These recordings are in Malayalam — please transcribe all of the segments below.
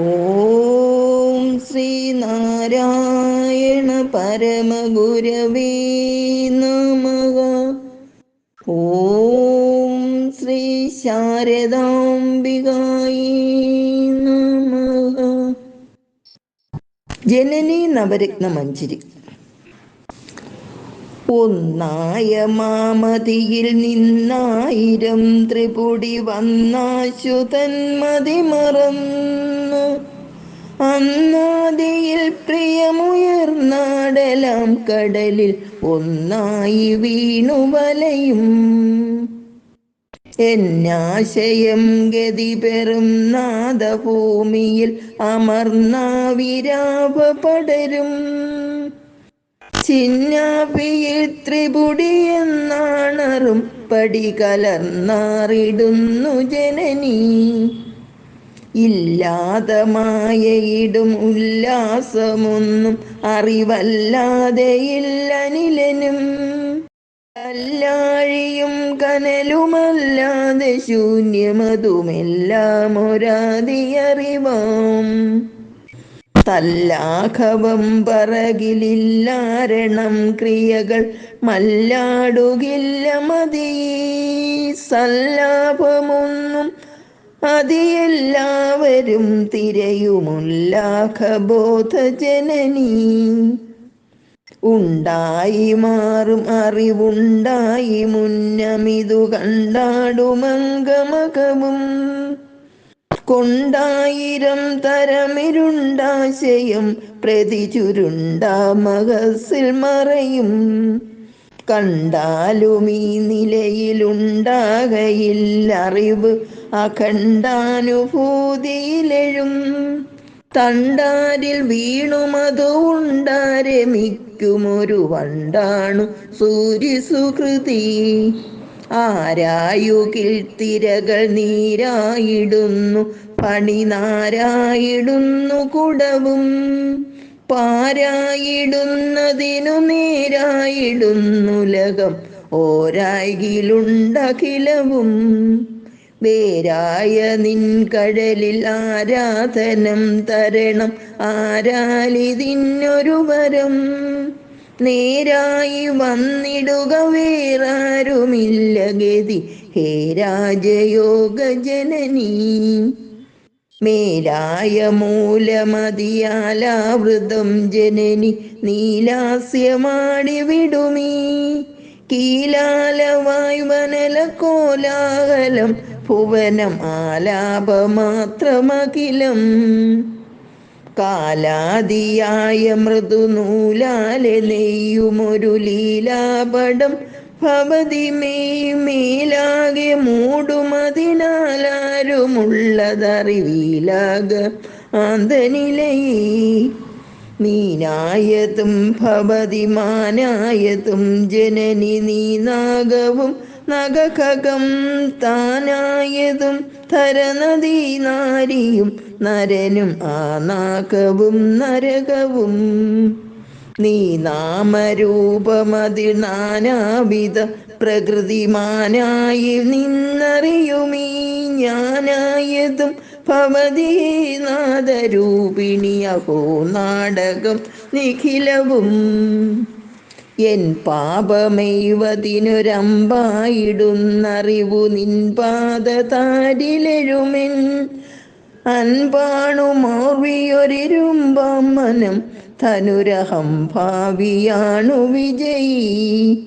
ഓം ശ്രീനാരായണ പരമഗുരവേ നമ. ഓം ശ്രീ ശാരദാംബികായി നമ. ജനനി നവരത്ന മഞ്ജരി. ഒന്നായ മാമതിയിൽ നിന്നായിരം ത്രിപുടി വന്നാശുതൻ തന്മതി മറന്നു പ്രിയമുയർന്നാടലാം കടലിൽ ഒന്നായി വീണു വലയും. എന്നാശയം ഗതി പെറും നാദഭൂമിയിൽ അമർന്നാവിരാപ പടരും. ചിന്നാപിയിൽ ത്രിപുടി എന്നാണറും പടി കലർന്നാറിടുന്നു ജനനി. ഇല്ലാതെ മായയിടും ഉല്ലാസമൊന്നും അറിവല്ലാതെ ഇല്ലനിലനും കല്ലാഴിയും കനലുമല്ലാതെ ശൂന്യമതുമെല്ലാം ഒരാതിയറിവാം. തല്ലാഘവം പറകിലില്ലാരണം ക്രിയകൾ മല്ലാടുകില്ല മതി. സല്ലാപമൊന്നും അതിയെല്ലാവരും തിരയുമുല്ലാഖബോധ ജനനീ ഉണ്ടായി മാറും അറിവുണ്ടായി മുന്നമിതു കണ്ടാടുമംഗമകവും കൊണ്ടായിരം തരമിരുണ്ടാശയം പ്രതി ചുരുണ്ടാ മകസിൽ മറയും. കണ്ടാലും ഈ നിലയിലുണ്ടാകയില്ല അറിവ് അഖണ്ഡാനുഭൂതിയിലെഴും. തണ്ടാരിൽ വീണുമതു ഉണ്ടാരമിക്കുമൊരു വണ്ടാണു സൂര്യസുകൃതി ആരായുകിൽ തിരകൾ നീരായിടുന്നു പണിനാരായിടുന്നു കുടവും. പാരായിടുന്നതിനു നേരായിടുന്നു ലകം ഓരായിലുണ്ടഖിലവും വേരായ നിൻ കടലിൽ ആരാധനം തരണം. ആരാലിതിന്നൊരു വരം. നേരായി വന്നിടുക വേറാരുമില്ല ഗതി. ഹേ രാജയോഗ ജനനീ. മേലായ മൂലമതിയാലാവൃതം ജനനി നീലാസ്യമാടി വിടുമീ കീലാലവായ് വനല കോലാഹലം ഭുവനം ആലാപമാത്രമഖിലം. കാലാദിയായ മൃദുനൂലാലെ നെയ്യുമൊരു ലീലാപടം ഭവതി മേ മേലാകെ മൂടുമതിനാലാരുമുള്ളതറിവീലാക ആന്തനിലയേ നീനായതും ഭവതി മാനായതും ജനനി നീനാഗവും നഗഖകം താനായതും ധരനദീ നാരിയും നരനും ആ നാഗവും നരകവും. നീ നാമരൂപമതിൽ നാനാവിധ പ്രകൃതിമാനായി നിന്നറിയുമീ ഞാനായതും ഭവതി നാദരൂപിണി അഹോ നാടകം നിഖിലവും. എൻ പാപമെയ്വതിനൊരമ്പായിടുന്നറിവു നിൻ താരിലെഴുമെൻ അൻപാണു മോർവിയൊരിരുമ്പാം മനം ധനുരഹം ഭാവിയാണു വിജയി.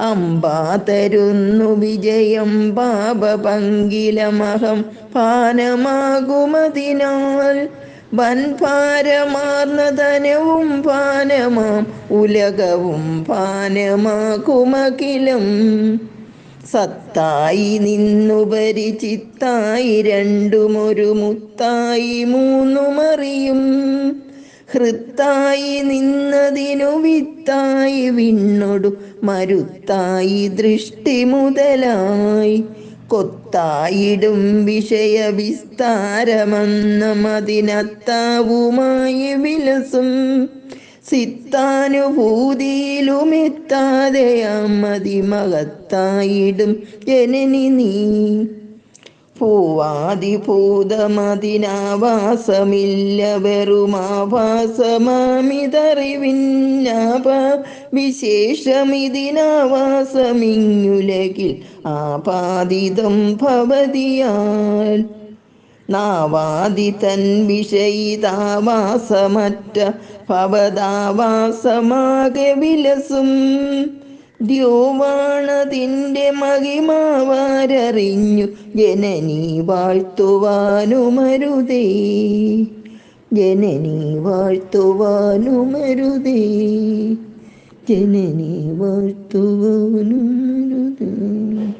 അമ്പാ തരുന്നു വിജയം പാപപങ്കിലമഹം പാനമാകുമതിനാൽ. വൻഭാരമാർന്ന ധനവും പാനമാം ഉലകവും പാനമാകുമകിലും. സത്തായി നിന്നുപരി ചിത്തായി രണ്ടുമൊരു മുത്തായി മൂന്നുമറിയും. ഹൃത്തായി നിന്നതിനു വിത്തായി വിണ്ണൊടു മരുത്തായി ദൃഷ്ടി മുതലായി. കൊത്തായിടും വിഷയ വിസ്താരമെന്നതിനത്താവുമായി വിലസും. സിത്താനുഭൂതിയിലുമെത്താതെ അമതി മകത്തായിടും ജനനി നീ ഭൂവാദിഭൂതമതിനാവാസമില്ല വെറുമാവാസമാമിതറിവിന്നാപ വിശേഷമിതിനാവാസമിങ്ങുലകിൽ ആപാദിതം ഭവതിയാൽ. നാവാദി തൻ വിഷയിതാവാസമറ്റ ഭവതാവാസമാകെ വിലസും. ദ്യോവാണതിന്റെ മഹിമാവാരറിഞ്ഞു ജനനി വാഴ്ത്തുവാനുമരുതേ. ജനനി വാഴ്ത്തുവാനുമരുതേ. ജനനി വാഴ്ത്തുവാനുമരുതേ.